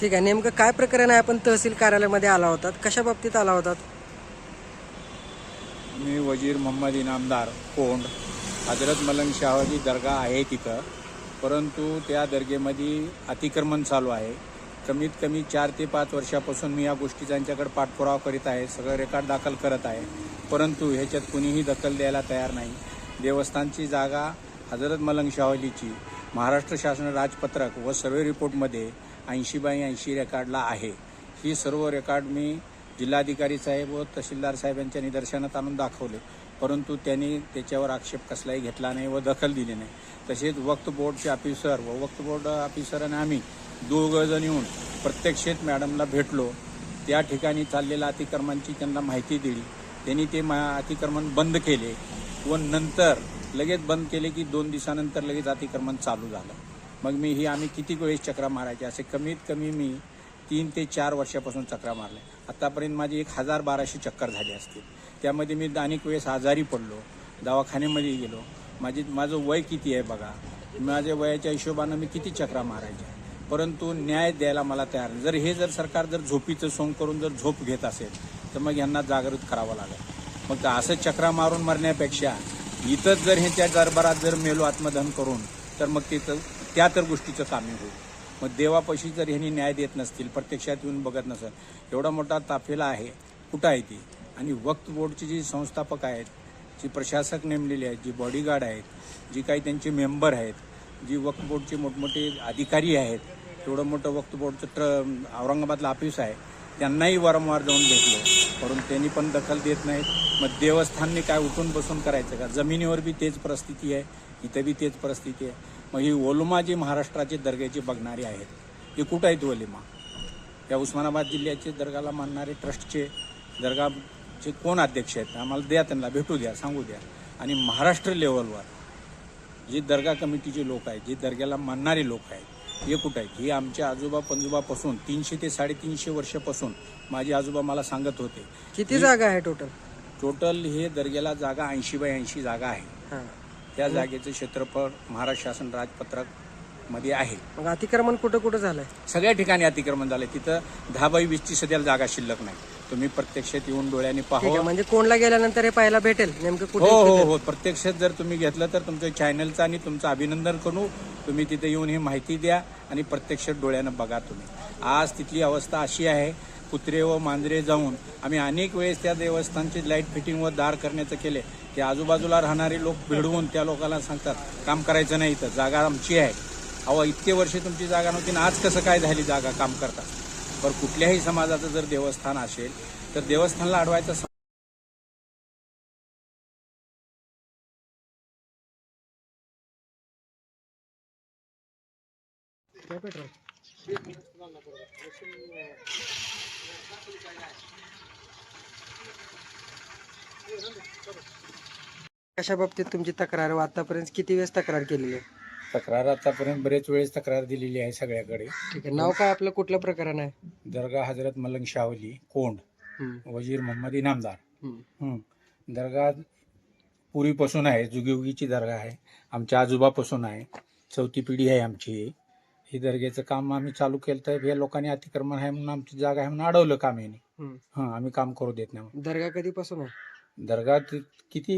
ठीक आहे. नेमकं काय प्रकरण आहे? आपण तहसील कार्यालयामध्ये आला होतात. कशा बाबतीत आला होतात? मी वजीर मोहम्मद इनामदार कोंड. हजरत मलंग शाहजी दर्गा आहे तिथं. परंतु त्या दर्गेमध्ये अतिक्रमण चालू आहे. कमीत कमी चार ते पाच वर्षापासून मी या गोष्टी त्यांच्याकडे पाठपुरावा करीत आहे. सगळं रेकॉर्ड दाखल करत आहे. परंतु ह्याच्यात कुणीही दखल द्यायला तयार नाही. देवस्थानची जागा हजरत मलंग शाहजीची महाराष्ट्र शासन राजपत्रक व सर्वे रिपोर्टमध्ये ऐंशी बाय ऐंशी रेकॉर्डला आहे. ही सर्व रेकॉर्ड मी जिल्हाधिकारी साहेब व तहसीलदार साहेब यांच्या निदर्शनात आणून दाखवले. परंतु त्यांनी त्याच्यावर आक्षेप कसलाही घेतला नाही व दखल दिली नाही. तसेच वक्त बोर्डचे ऑफिसर व वक्त बोर्ड ऑफिसरांनी आम्ही दोघं जण येऊन प्रत्यक्षेत मॅडमला भेटलो. त्या ठिकाणी चाललेल्या अतिक्रमणाची त्यांना माहिती दिली. त्यांनी ते मा अतिक्रमण बंद केले व नंतर लगेच बंद केले की दोन दिवसानंतर लगेच अतिक्रमण चालू झालं. मग मी ही आम्ही किती वेळेस चक्रा मारायचे? असे कमीत कमी मी तीन ते चार वर्षापासून चक्रा मारल्या आतापर्यंत माझी एक हजार बाराशे चक्कर झाली असतील. त्यामध्ये मी अनेक वेळेस आजारी पडलो. दवाखान्यामध्ये गेलो. माझी माझं वय किती आहे बघा? माझ्या वयाच्या हिशोबानं मी किती चक्रा मारायच्या परंतु न्याय द्यायला मला तयार नाही. जर हे जर सरकार जर झोपीचं सोंग करून जर झोप घेत असेल तर मग यांना जागृत करावं लागेल. मग असं चक्रा मारून मरण्यापेक्षा इथंच जर ह्याच्या दरबारात जर मेलो आत्मदहन करून तर मग तिथं त्या तर गोष्टीचं कामी होईल. मग देवापाशी जर ह्यांनी न्याय देत नसतील प्रत्यक्षात येऊन बघत नसेल एवढा मोठा ताफेला आहे कुठं आहे ती? आणि वक्त बोर्डची जी संस्थापक आहेत जी प्रशासक नेमलेली आहेत जी बॉडीगार्ड आहेत जी काही त्यांचे मेंबर आहेत जी वक्त बोर्डचे मोठमोठे अधिकारी आहेत एवढं मोठं वक्त बोर्डचं ट्र औरंगाबादला ऑफिस आहे त्यांनाही वारंवार जाऊन भेटलं. परंतु त्यांनी पण दखल देत नाहीत. मग देवस्थानने काय उठून बसून करायचं का? जमिनीवर बी तेच परिस्थिती आहे इथं बी तेच परिस्थिती आहे. मग ही ओलमा जी महाराष्ट्राचे दर्ग्याची बघणारी आहेत हे कुठं आहेत ओलिमा या उस्मानाबाद जिल्ह्याचे दर्गाला मानणारे ट्रस्टचे दर्गाचे कोण अध्यक्ष आहेत? आम्हाला द्या त्यांना भेटू द्या सांगू द्या. आणि महाराष्ट्र लेवलवर जे दर्गा कमिटीचे लोक आहेत जे दर्ग्याला मानणारे लोक आहेत हे कुठं आहेत? हे आमच्या आजोबा पंजोबापासून तीनशे ते साडेतीनशे वर्षापासून माझे आजोबा मला सांगत होते. किती जागा आहे टोटल टोटल हे दर्ग्याला जागा ऐंशी बाय ऐंशी जागा आहे. त्या जागेचं क्षेत्रफळ महाराष्ट्र शासन राजपत्रकमध्ये आहे. मग अतिक्रमण कुठं कुठं झालंय? सगळ्या ठिकाणी अतिक्रमण झालं तिथं दहा बाय वीसची सध्याला जागा शिल्लक नाही. तुम्ही प्रत्यक्षात येऊन डोळ्याने ठीक आहे पाहावं म्हणजे कोणला गेल्यानंतर हे पाहायला भेटेल? नेमकं हो कुठे हो हो प्रत्यक्षात जर तुम्ही घेतलं तर तुमच्या चॅनलचं आणि तुमचं अभिनंदन करू. तुम्ही तिथे येऊन ही माहिती द्या आणि प्रत्यक्षात डोळ्यानं बघा तुम्ही. आज तिथली अवस्था अशी आहे कुत्रे व मांजरे जाऊन आम्ही अनेक वेळेस त्या देवस्थानची लाइट फिटिंग व दार करण्याचं केले. ते आजूबाजूला राहणारे लोक भिडवून त्या लोकांना सांगतात काम करायचं नाही इथं जागा आमची आहे. अहो इतके वर्षे तुमची जागा नव्हती ना आज कसं काय झाली जागा काम करतात पण कुठल्याही समाजाचं जर देवस्थान असेल तर देवस्थानला अडवायचं कशा बाबतीत तुमची तक्रार? आहे? आतापर्यंत किती वेळेस तक्रार केलेली आहे? तक्रार आतापर्यंत बरेच वेळेस तक्रार दिलेली आहे सगळ्याकडे. ठीक आहे. नाव काय आपलं? कुठलं प्रकरण आहे? दर्गा हजरत मलंग शावली कोंड. हम्म, वजीर मोहम्मद इनामदार. हम्म. हं. दर्गा पूर्वीपासून आहे जुगीयुगीची दर्गा आहे. आमच्या आजोबापासून आहे. चौथी पिढी आहे आमची. ही. दर्ग्याचं काम आम्ही चालू केलं तर या लोकांनी अतिक्रमण आहे म्हणून आमची जागा आहे म्हणून अडवलं काम याने हम्म. हां आम्ही काम करू देत नाही. दर्गा कधीपासून आहे दर्गा ति- किती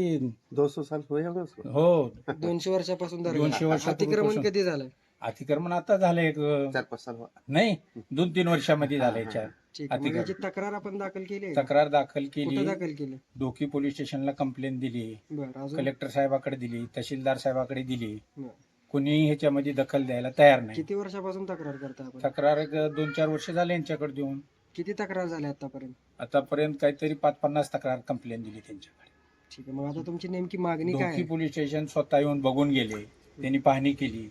दो सौ साल हुए होंगे उसको हो दोनशे वर्षापासून दर्गा दोनशे वर्षापूर्वीपासून. अतिक्रमण कधी झालंय अतिक्रमण आता झालं एक चार पाच साल हुआ नाही दोन तीन वर्षामध्ये झालंय चार ठीक आहे मग अतिक्रमण. याची तक्रार आपण दाखल केली आहे? तक्रार दाखल कुठं केली दाखल केली डोकी पोलीस स्टेशनला कंप्लेंट दिली बरं अजून कलेक्टर साहेबाकडे दिली तहसीलदार साहेबाकडे दिली बरं. कोणीही ह्याच्यामध्ये दखल द्यायला तयार नाही. किती वर्षापासून तक्रार करता आपण? तक्रार एक दोन चार वर्ष झाले यांच्याकडे देऊन. किती तक्रार झाल्या आतापर्यंत? आतापर्यंत काहीतरी पाच पन्नास तक्रार कंप्लेंट दिली त्यांच्याकडे. ठीक आहे मग आता तुमची नेमकी मागणी काय आहे? पोलीस स्टेशन स्वतः येऊन बघून गेले त्यांनी पाहणी केली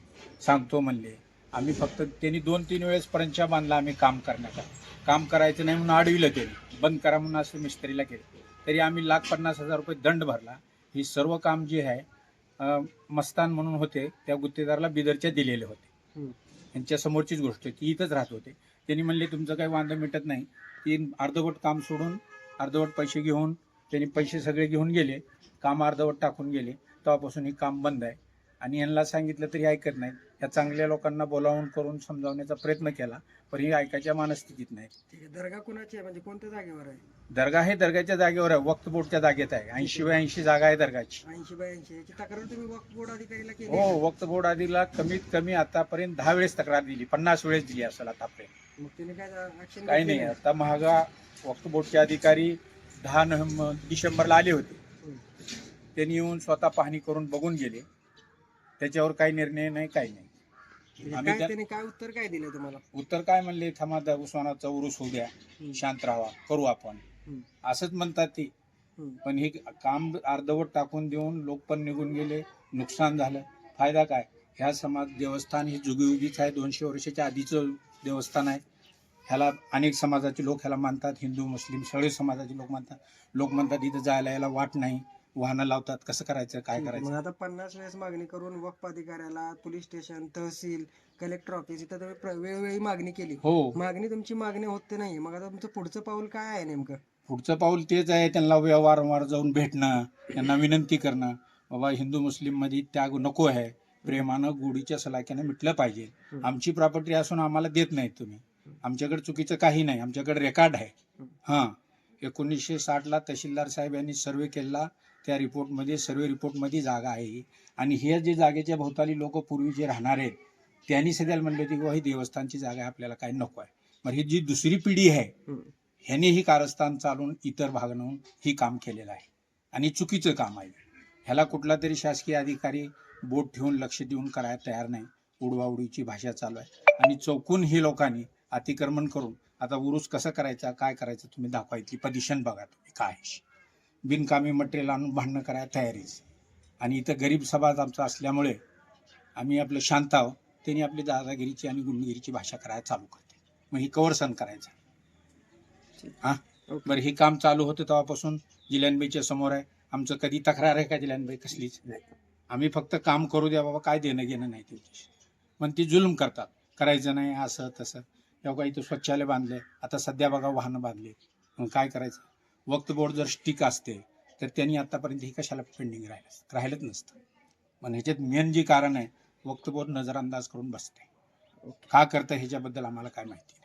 सांगतो म्हणले आम्ही फक्त त्यांनी दोन तीन वेळेस परंचा बांधला आम्ही काम करण्याचा. काम करायचं नाही म्हणून अडविलं त्यांनी बंद करा म्हणून असं मिस्त्रीला केलं. तरी आम्ही लाख पन्नास हजार रुपये दंड भरला. ही सर्व काम जे आहे मस्तान म्हणून होते त्या गुत्तेदाराला बिदरच्या दिलेले होते. यांच्या समोरचीच गोष्ट आहे ती इथंच राहत होते. त्यांनी म्हणले तुमचं काही वांदा मिटत नाही. ती अर्धवट काम सोडून अर्धवट पैसे घेऊन त्यांनी पैसे सगळे घेऊन गेले काम अर्धवट टाकून गेले. तेव्हापासून हे काम बंद आहे. आणि यांना सांगितलं तरी ऐकत नाहीत. या चांगल्या लोकांना बोलावून करून समजावण्याचा प्रयत्न केला पण ही ऐकायच्या मानस्थितीत नाही. ठीक आहे दर्गा कुणाची आहे? म्हणजे कोणत्या जागेवर आहे? दर्गा हे दर्गाच्या जागेवर आहे वक्त बोर्डच्या जागेत आहे. ऐंशी बाय ऐंशी जागा आहे दर्गाची. ऐंशी बाय ऐंशी याची तक्रार तुम्ही वक्फ बोर्ड अधिकारीला केली? हो आहे? वक्त बोर्ड आधीला कमीत कमी आतापर्यंत दहा वेळेस तक्रार दिली पन्नास वेळेस दिली असेल आतापर्यंत. मग तिने काय ऍक्शन काही नाही आता महागा वक्त बोर्डचे अधिकारी दहा नोव्हेंबर डिसेंबरला आले होते. त्यांनी येऊन स्वतः पाहणी करून बघून गेले. त्याच्यावर काही निर्णय नाही काही नाही. आम्ही काय त्या- त्याने काय उत्तर काय दिलं तुम्हाला? उत्तर काय म्हणले थांबा द- उस्मानाचा उरूस होऊ द्या हम्म. शांत राहा करू आपण. हम्म. असंच म्हणतात ते. हम्म. पण हे काम अर्धवट टाकून देऊन लोक पण निघून गेले नुकसान झालं. फायदा काय? ह्या समाज देवस्थान हे जुगीयुगीच आहे दोनशे वर्षाच्या आधीचं देवस्थान आहे. ह्याला अनेक समाजाचे लोक ह्याला मानतात हिंदू मुस्लिम सगळे समाजाचे लोक मानतात. लोक म्हणतात इथं जायला यायला वाट नाही. वाहनं लावतात? कसं करायचं? काय मग करायचं? आता पन्नास वेळेस मागणी करून वक्फ अधिकाऱ्याला पोलीस स्टेशन तहसील कलेक्टर ऑफिस इथं तुम्ही प्र- वेळोवेळी मागणी केली. हो. मागणी तुमची मागणी होते नाही मग आता तुमचं पुढचं पाऊल काय आहे नेमकं? पुढचं पाऊल तेच आहे त्यांना वारंवार जाऊन भेटणं त्यांना विनंती करणं. बाबा हिंदू मुस्लिममध्ये त्याग नको आहे. प्रेमानं गोडीच्या सलाख्यानं मिटलं पाहिजे. हम्म. आमची प्रॉपर्टी असून आम्हाला देत नाही तुम्ही. आमच्याकडे चुकीचं काही नाही. आमच्याकडे रेकॉर्ड आहे. हां. एकोणीसशे साठला तहसीलदार साहेब यांनी सर्वे केला त्या रिपोर्टमध्ये सर्वे रिपोर्टमध्ये जागा आहे आणि हे जे जागेच्या भोवताली लोक पूर्वी जे राहणार आहेत त्यांनी सध्या म्हणले होते की "बुवा, ही देवस्थानची जागा आहे आपल्याला काही नको आहे. मग ही जी दुसरी पिढी आहे ह्याने ही कारस्थान चालून इतर भागांहून ही काम केलेलं आहे. आणि चुकीचं काम आहे. ह्याला कुठला तरी शासकीय अधिकारी बोट ठेवून लक्ष देऊन करायला तयार नाही. उडवाउडीची भाषा चालू आहे. आणि चौकून ही लोकांनी अतिक्रमण करून आता उरूस कसं करायचा काय करायचं तुम्ही दाखवा. इथली पोझिशन बघा तुम्ही काय आहे. बिनकामी मटेरियल आणून भांडणं करायला तयारीच. आणि इथं गरीब समाज आमचा असल्यामुळे आम्ही आपलं शांत आहोत. त्यांनी आपली दादागिरीची आणि गुंडगिरीची भाषा करायला चालू करते मग ही कवर सण करायचा. हा. बरं हे काम चालू होतं तेव्हापासून जिल्ह्यांबाईच्या समोर आहे. आमचं कधी तक्रार आहे का जिल्ह्यांबाई? कसलीच आम्ही फक्त काम करू द्या बाबा काय देणं घेणं नाही त्यांच्याशी. पण ती जुलूम करतात. करायचं नाही असं तसं. तेव्हा इथं स्वच्छालय बांधले आता सध्या बघा वाहनं बांधले मग काय करायचं? वक्त बोर्ड जर स्टिक असते तर त्यांनी आतापर्यंत हे कशाला पेंडिंग राहिलं राहिलंच नसतं. पण ह्याच्यात मेन जे कारण आहे वक्त बोर्ड नजरअंदाज करून बसते. का करतं ह्याच्याबद्दल आम्हाला काय माहिती?